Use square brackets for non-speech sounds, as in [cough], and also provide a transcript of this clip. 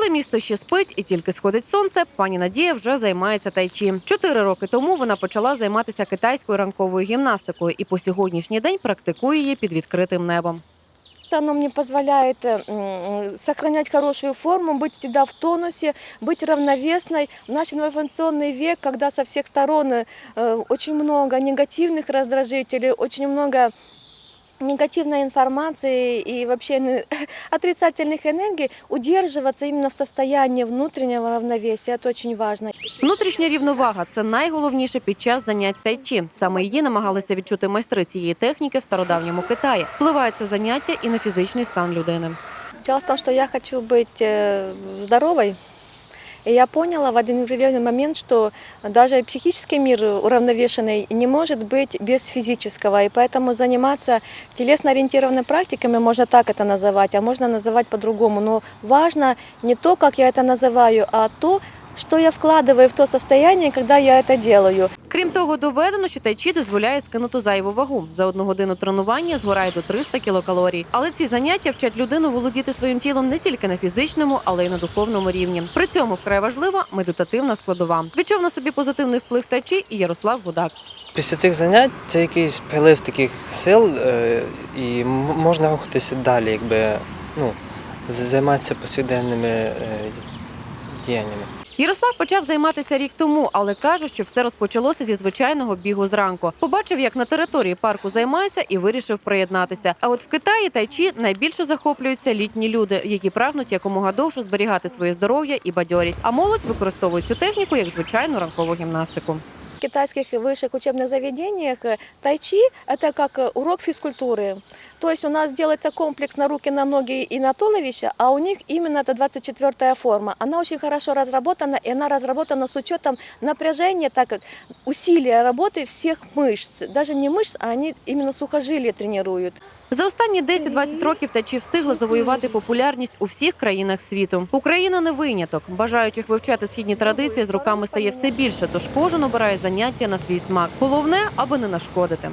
Коли місто ще спить і тільки сходить сонце, пані Надія вже займається тайчі. Чотири роки тому вона почала займатися китайською ранковою гімнастикою і по сьогоднішній день практикує її під відкритим небом. Оно мне позволяет м, сохранять хорошую форму, быть всегда в тонусе, быть равновесной. В наш информационный век, когда со всех сторон э, очень много негативных раздражителей, очень много негативной информации и вообще н- [laughs] отрицательных энергий, удерживаться именно в состоянии внутреннего равновесия, это очень важно. Внутрішня рівновага це найголовніше під час занять тайчі. Саме її намагалися відчути майстри цієї техніки в стародавньому Китаї. Впливає це заняття і на фізичний стан людини. Дело в том, что я хочу быть э, здоровой. И я поняла в один определенный момент, что даже психический мир уравновешенный не может быть без физического. И поэтому заниматься телесно-ориентированными практиками, можно так это называть, а можно называть по-другому. Но важно не то, как я это называю, а то, что я вкладываю в то состояние, когда я это делаю. Крім того, доведено, що тайчі дозволяє скинути зайву вагу. За одну годину тренування згорає до 300 кілокалорій. Але ці заняття вчать людину володіти своїм тілом не тільки на фізичному, але й на духовному рівні. При цьому вкрай важлива медитативна складова. Відчув на собі позитивний вплив тайчі і Ярослав Гудак. Після цих занять це якийсь прилив таких сил, е, і можна рухатися далі, якби ну, займатися повсякденними е, діяннями. Ярослав почав займатися рік тому, але каже, що все розпочалося зі звичайного бігу зранку. Побачив, як на території парку займаюся, і вирішив приєднатися. А от в Китаї тайчі найбільше захоплюються літні люди, які прагнуть якомога довше зберігати своє здоров'я і бадьорість. А молодь використовує цю техніку як звичайну ранкову гімнастику. В китайских высших учебных заведениях э, тайчи – это как э, урок физкультуры. То есть у нас делается комплекс на руки, на ноги и на туловище, а у них именно это 24-я форма. Она очень хорошо разработана, и она разработана с учетом напряжения, так вот, усилия работы всех мышц. Даже не мышц, а они именно сухожилия тренируют. За останні 10-20 років тачі встигли завоювати популярність у всіх країнах світу. Україна не виняток. Бажаючих вивчати східні традиції з роками стає все більше, тож кожен обирає заняття на свій смак. Головне, аби не нашкодити.